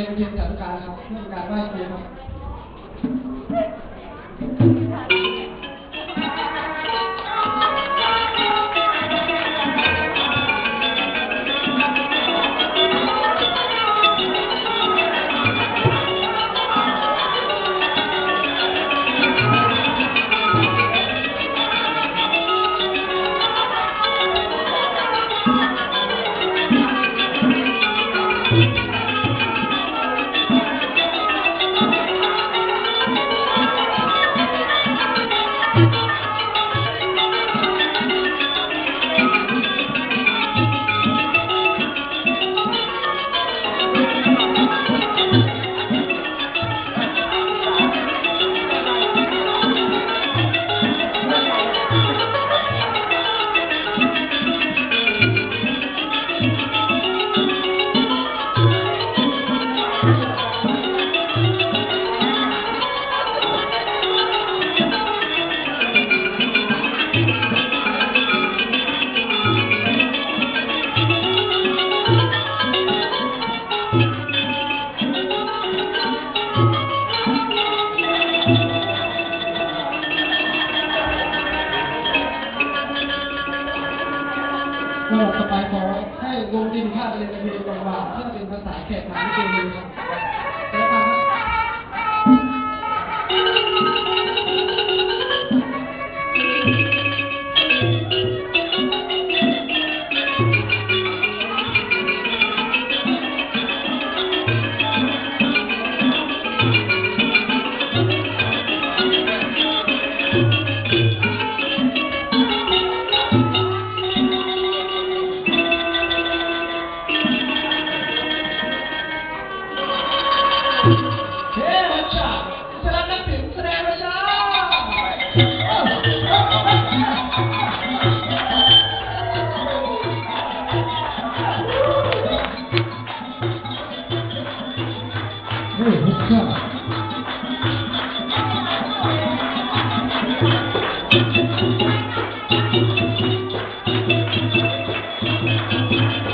เพียนเรียนสาธุการครับผู้การไหว้ครูครับ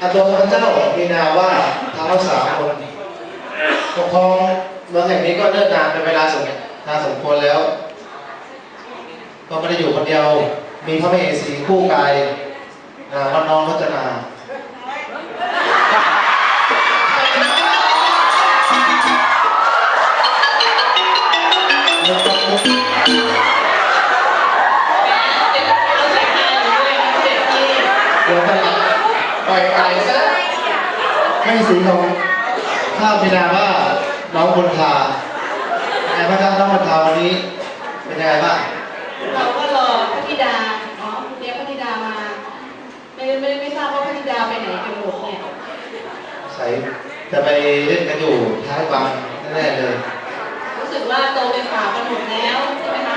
อาตัวพระเจ้ามีนามว่าท้าวสามคนปกครองเมืองแห่งนี้ก็เนิ่นนานเป็นเวลาสมนานสมควรแล้ว ก็ไม่ได้อยู่คนเดียว มีพระมเหสีคู่กายมว่าน้องรจนา อยอาไม่สีทองข้าพินาว่าน้องบนทาแงบ้างครับน้องบนทาวันนี้ เป็นยังไงบ้างเราก็รอพระธิดาเนาะเรียกพระธิดามา ไม่ไม่ไม่ทราบว่าพระธิดาไปไหนกันหมดเนี่ยใส่จะไปเล่นกันอยู่ท้ายวังแน่เลย รู้สึกว่าโตเป็นสาวกันหมดแล้วใช่ไหมคะ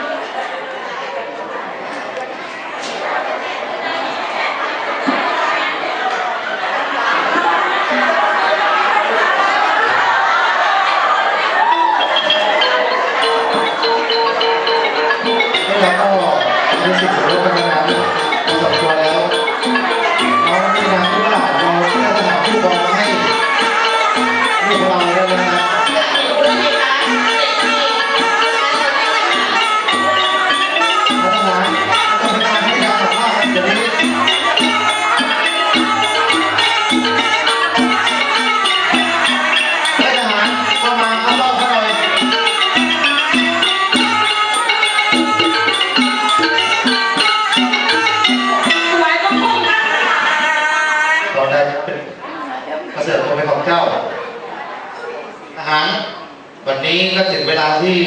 การที่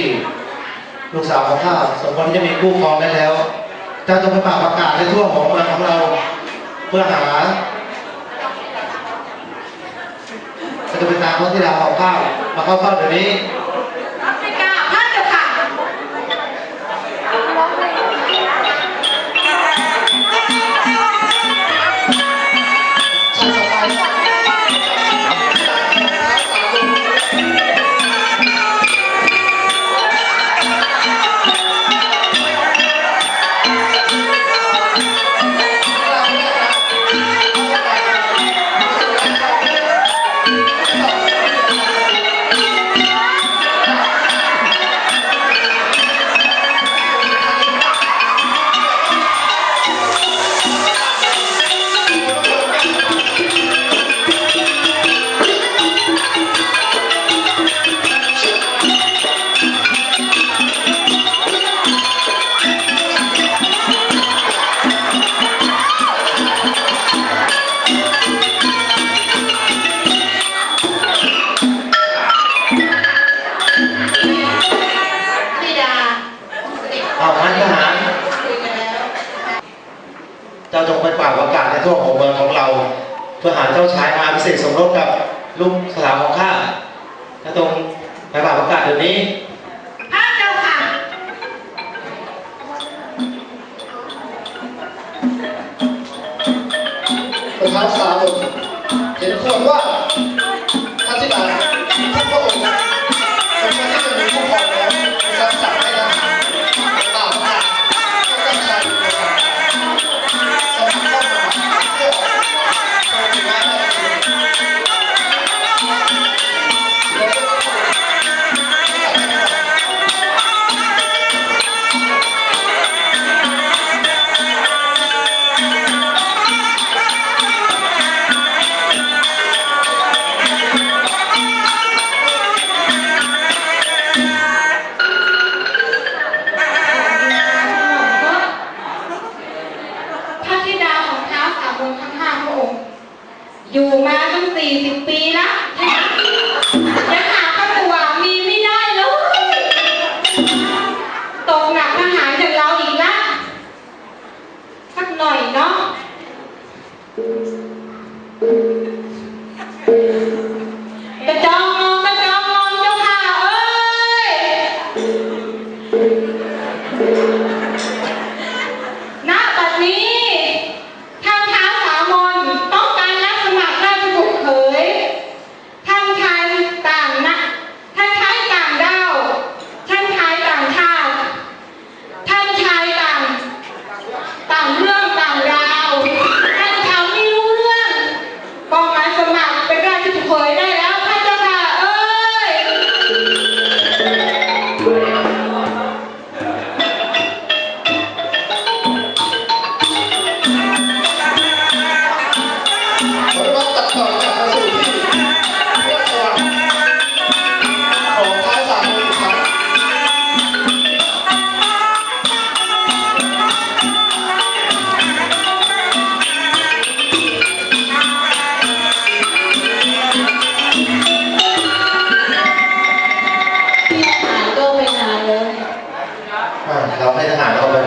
ลูกสาวของข้าสมควรที่จะมีคู่ครองได้แล้วจะจงประกาศประกาศให้ทั่วของเมืองของเรา เพื่อหาจะเป็นตามพระธิดาของข้ามาเข้าเฝ้าเดี๋ยวนี้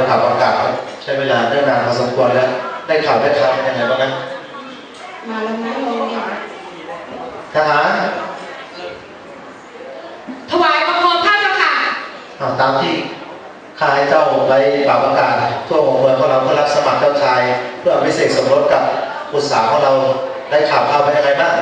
ขับอากาศใช้เวลาได้นานพอสมควรแล้ว ได้ข่าวได้ข่าวยังไงบ้างนะมาแล้วนะโรงเรียทหารถวายประคอพระเจ้าค่ะตามที่ข้าให้เจ้าไปปรับอากาศทั่วหมู่เมืองของเราเพื่อรับสมัครเจ้าชาย เพื่อพิเศษสมรสกับอุตสาห์ของเราได้ข่าวข่าวเป็นยังไงบ้าง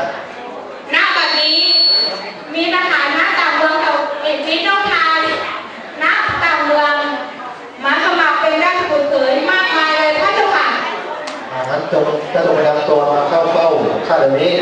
จงจะจงไปนำตัวมาเข้าเฝ้าข้าเดี๋ยวนี้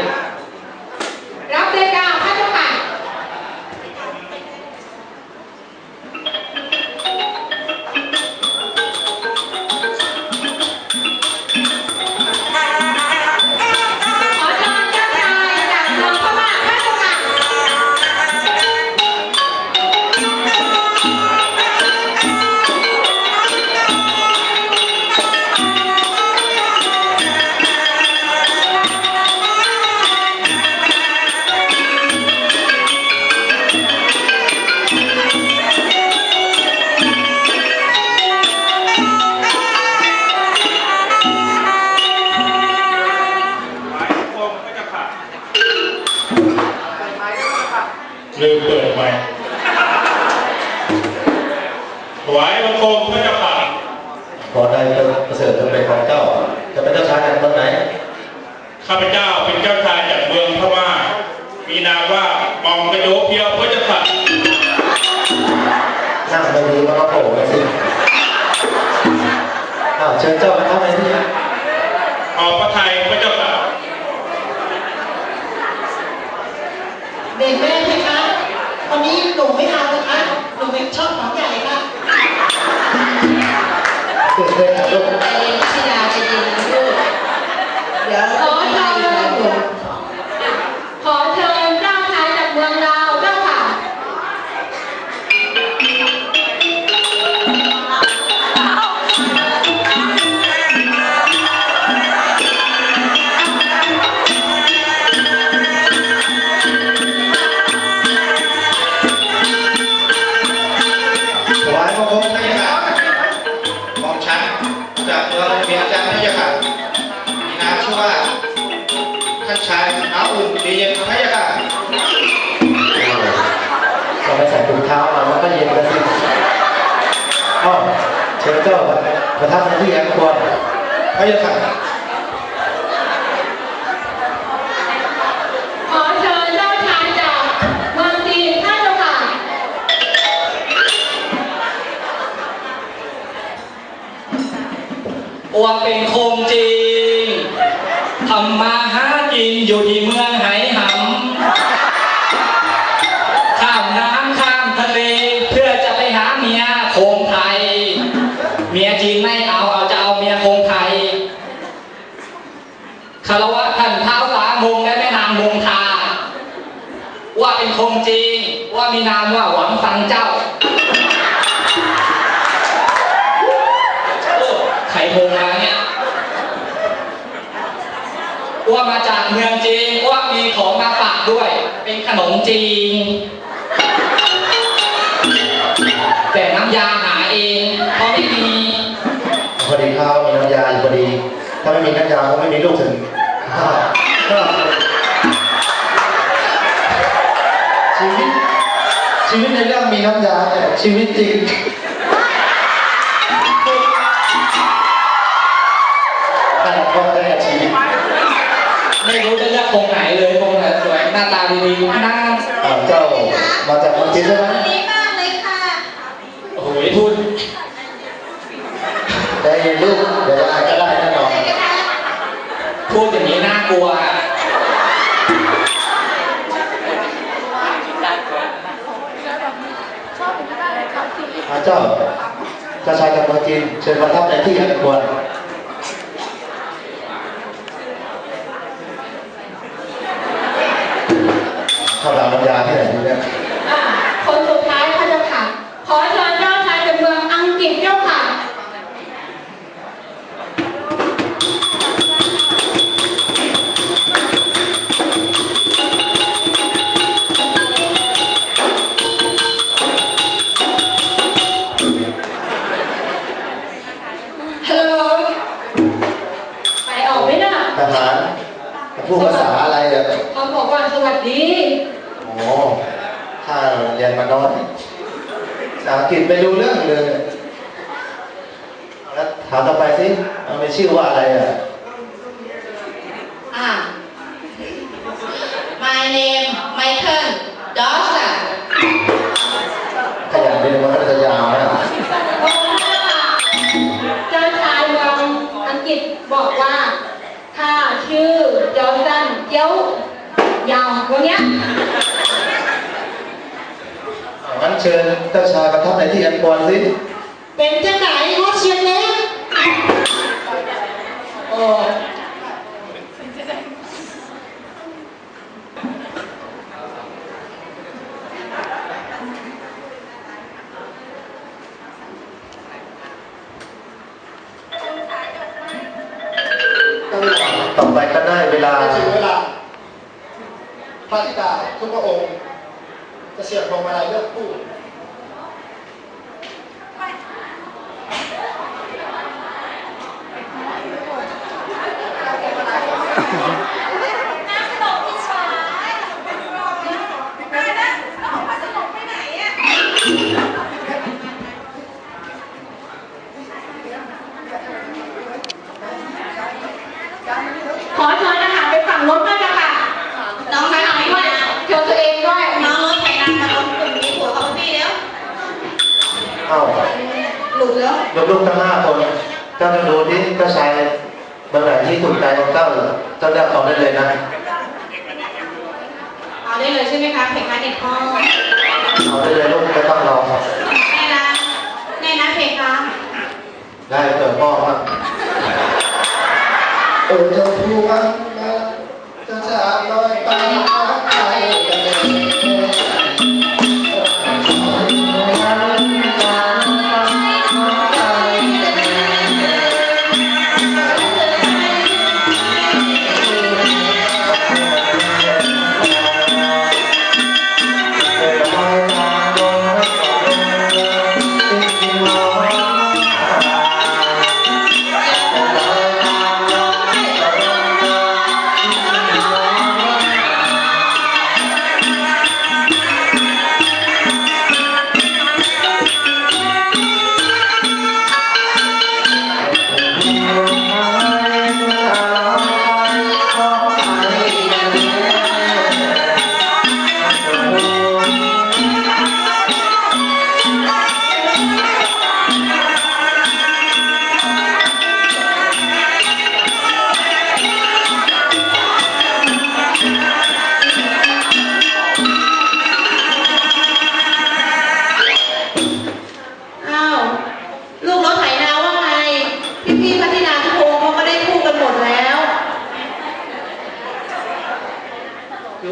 าวเชิญเจ้ามาทำอะไรที่นี่ออกพระไทยพระเจ้าค่ะเด็กแม่ไหมคะวันนี้หนูไม่เอานะคะหนูไม่ชอบของใหญ่ค่ะตื่นเต้นครับลูกใจเย็นพิดาใจเย็นนะลูกเดี๋ยว เชิญเจ้าประธานที่แอมควรพระยาค่ะ นามว่าหวังฟังเจ้าโอ้ไข่พงมาเนี่ยอ้ว่ามาจากเมืองจีนอ้ว่ามีของมาฝากด้วย เป็นขนมจีน แต่น้ำยาหาเองเพราะไม่มีพอดีข้าวมีน้ำยาอยู่พอดี ถ้าไม่มีน้ำยาคงไม่มีลูกถึง ชีวิตในเรื่องมีน้ำยาแต่ชีวิตจริงขนาดพ่อได้กับชีวิต ไม่รู้จะเลือกคงไหนเลยคงไหนสวยหน้าตาดีๆหน้าอ่าเจ้ามาจากเมืองจีนใช่ไหมดีมากเลยค่ะโอ้โหพูดได้ยินลูกเดี๋ยวยังไงก็ได้แน่นอนพูดอย่างนี้น่ากลัวอะ อ่า เจ้าเจ้าชายจากเมืองจีนเชิญประทับในที่อันควรข้าวดาวน้ำยาที่ไหนดีเนี่ย กฤษบอกว่าข้าชื่อจอร์แดนเจ้ายาวกว่าเนี้ยงั้นเชิญเจ้าชายประทับในที่อันบอลสิเป็นจังไหนงดเชียงเล็กโอ้ พระธิดาทุกพระองค์จะเสียบพวงมาลัยเลือกผู้ ขอเชิญอาหารไปฝั่งรถด้วยจ้ะค่ะ น้องไม้หอยด้วยเชิญตัวเองด้วย น้องรถไถนามาลงกลุ่มนี้หัวเขาพี่แล้ว เอ้า หลุดแล้ว ลูกๆทั้งห้าคน เจ้าจะดูที่เจ้าชายเบอร์ไหนที่ถูกใจของเจ้า เจ้าเลือกเอาได้เลยนะ เอาได้เลยใช่ไหมคะเพคะเด็กพ่อเอาได้เลยลูกไม่ต้องรอแน่นะแน่นะเพคะได้เกิดพ่อครับโอ้เจ้าพวงมาจ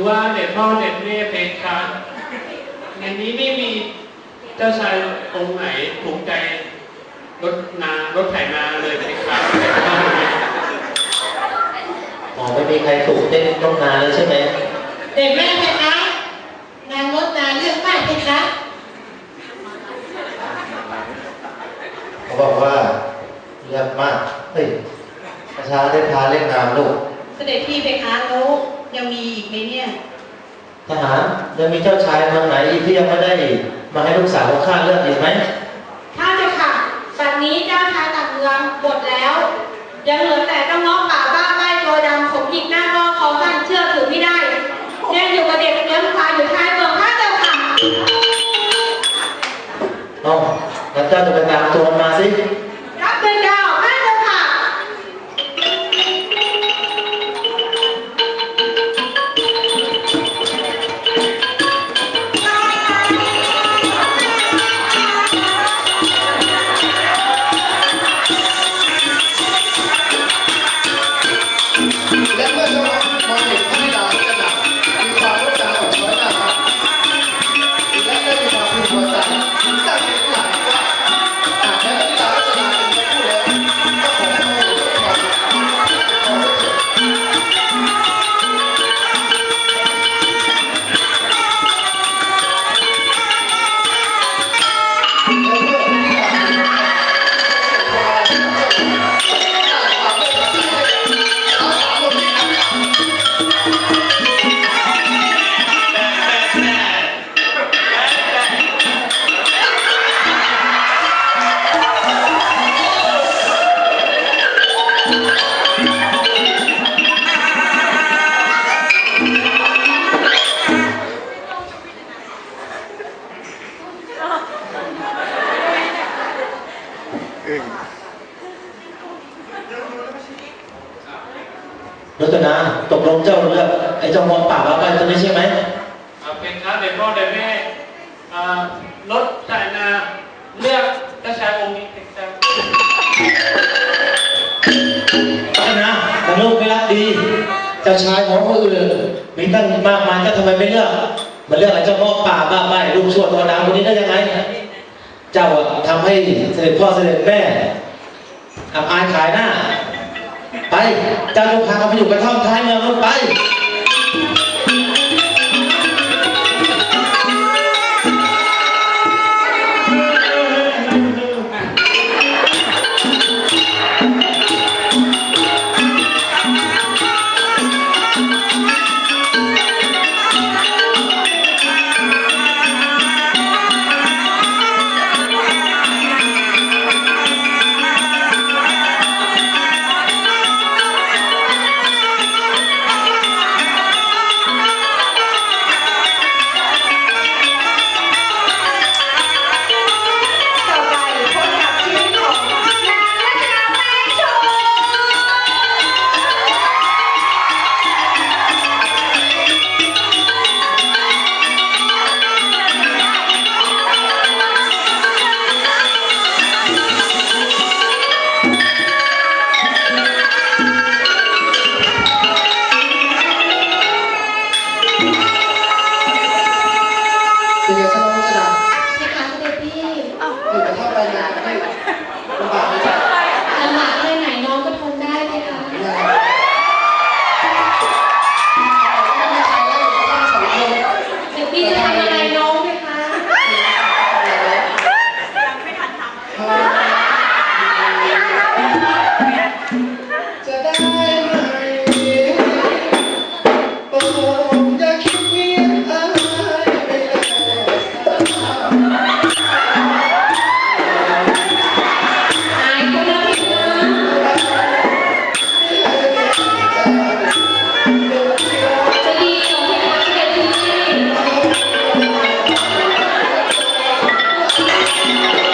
คือว่าเด็ดพ่อเด็ดแม่เพชรครับในนี้ไม่มีเจ้าชายองค์ไหนถูกใจรถนารถไถนาเลยเพชรครับเด็ดพ่อเด็ดอ๋อไม่มีใครถูกเต้นต้องนานเลยใช่ไหมเด็กแม่เพคะนางงดนานเลือกมากเพคะเขาบอกว่าเลือกมากเฮ้ยประชาได้พาเล่นงามลูกเสด็จพี่เพคะแล้ว ยังมีอีกไหมเนี่ยทหารยังมีเจ้าชายเมืองไหนอีกที่ยังไม่ได้มาให้ลูกสาวของข้าเลือกอีกไหมถ้าจะค่ะบัดนี้เจ้าชายต่างเมืองหมดแล้ว ยังเหลือแต่เจ้าน้องป่าบ้าใบตัวดำผมหยิกหน้าก็คอสั้นเชื่อถือไม่ได้ยังอยู่กับเด็กเลี้ยงควายอยู่ท้ายเมืองข้าเจ้าค่ะเอ้างั้นเจ้าจะไปตามตัวมันมาสิรับเป็นดา ทีเ